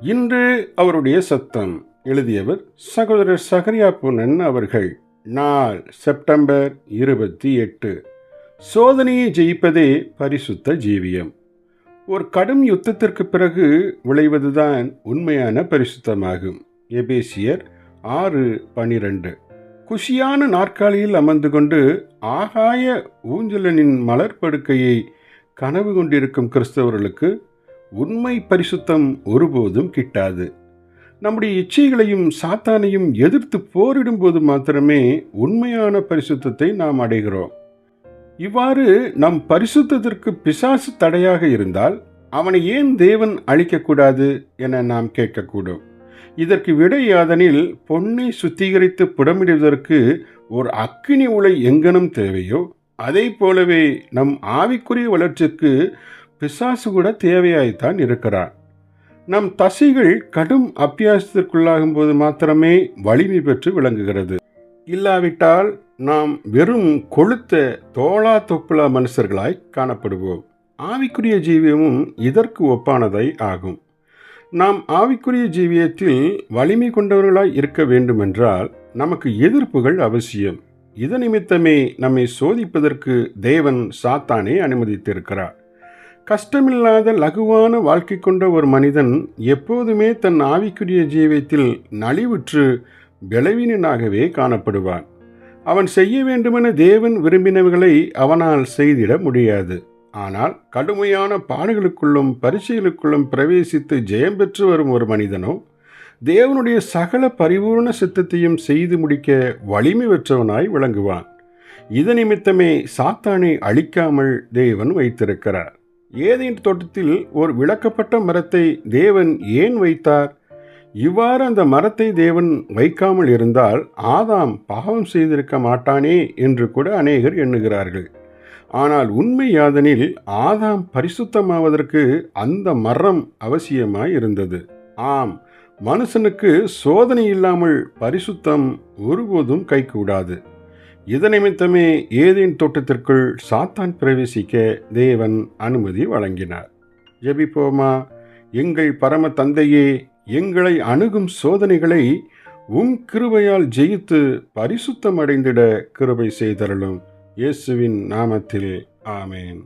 இன்று அவருடைய சத்தம் எழுதியவர் சகோதரர் சகரியா புனன் அவர்கள். நாள் செப்டம்பர் இருபத்தி எட்டு. சோதனையை ஜெயிப்பதே பரிசுத்த ஜீவியம். ஒரு கடும் யுத்தத்திற்கு பிறகு விளைவதுதான் உண்மையான பரிசுத்தமாகும். எபேசியர் ஆறு பனிரெண்டு. குஷியான நாற்காலியில் அமர்ந்து கொண்டு ஆகாய ஊஞ்சலனின் மலர் படுக்கையை கனவு கொண்டிருக்கும் கிறிஸ்தவர்களுக்கு உண்மை பரிசுத்தம் ஒருபோதும் கிட்டாது. நம்முடைய இச்சைகளையும் சாத்தானையும் எதிர்த்து போரிடும்போது மாத்திரமே உண்மையான பரிசுத்தத்தை நாம் அடைகிறோம். இவ்வாறு நம் பரிசுத்தத்திற்கு பிசாசு தடையாக இருந்தால் அவனை ஏன் தேவன் அழிக்கக்கூடாது என நாம் கேட்கக்கூடும். இதற்கு விடை யாதனில் பொன்னை சுத்திகரித்து புடமிடுவதற்கு ஒரு அக்கினி உலை எங்கனம் தேவையோ அதை போலவே நம் ஆவிக்குரிய வளர்ச்சிக்கு பிசாசு கூட தேவையாய்த்தான் இருக்கிறான். நம் தசைகள் கடும் அபியாசத்திற்குள்ளாகும் போது மாத்திரமே வலிமை பெற்று விளங்குகிறது. இல்லாவிட்டால் நாம் வெறும் கொளுத்த தோளா தொப்புளா மனுஷர்களாய் காணப்படுவோம். ஆவிக்குரிய ஜீவியமும் இதற்கு ஒப்பானதை ஆகும். நாம் ஆவிக்குரிய ஜீவியத்தில் வலிமை கொண்டவர்களாய் இருக்க வேண்டுமென்றால் நமக்கு எதிர்ப்புகள் அவசியம். இது நிமித்தமே நம்மை சோதிப்பதற்கு தேவன் சாத்தானே அனுமதித்திருக்கிறார். கஷ்டமில்லாத லகுவான வாழ்க்கை கொண்ட ஒரு மனிதன் எப்போதுமே தன் ஆவிக்குரிய ஜீவியத்தில் நலிவுற்று பலவீனனாகவே காணப்படுவான். அவன் செய்ய வேண்டுமென தேவன் விரும்பினவைகளை அவனால் செய்திட முடியாது. ஆனால் கடுமையான பாடுகளுக்குள்ளும் பரிசைகளுக்குள்ளும் பிரவேசித்து ஜெயம் பெற்று வரும் ஒரு மனிதனோ தேவனுடைய சகல பரிபூர்ண சித்தத்தையும் செய்து முடிக்க வலிமை பெற்றவனாய் விளங்குவான். இது நிமித்தமே சாத்தானை அழிக்காமல் தேவன் வைத்திருக்கிறார். ஏதேன் தோட்டத்தில் ஒரு விளக்கப்பட்ட மரத்தை தேவன் ஏன் வைத்தார்? இவ்வாறு அந்த மரத்தை தேவன் வைக்காமல் இருந்தால் ஆதாம் பாவம் செய்திருக்க மாட்டானே என்று கூட அநேகர் எண்ணுகிறார்கள். ஆனால் உண்மை யாதனில் ஆதாம் பரிசுத்தமாவதற்கு அந்த மரம் அவசியமாய் இருந்தது. ஆம் மனுஷனுக்கு சோதனை இல்லாமல் பரிசுத்தம் ஒருபோதும் கைகூடாது. இது நிமித்தமே ஏதேன் தோட்டத்திற்குள் சாத்தான் பிரவேசிக்க தேவன் அனுமதி வழங்கினார். ஜெபிப்போமா? எங்கள் பரம தந்தையே எங்களை அணுகும் சோதனைகளை உம் கிருபையால் ஜெயித்து பரிசுத்தம் அடைந்திட கிருபை செய்தருளும். இயேசுவின் நாமத்தில் ஆமேன்.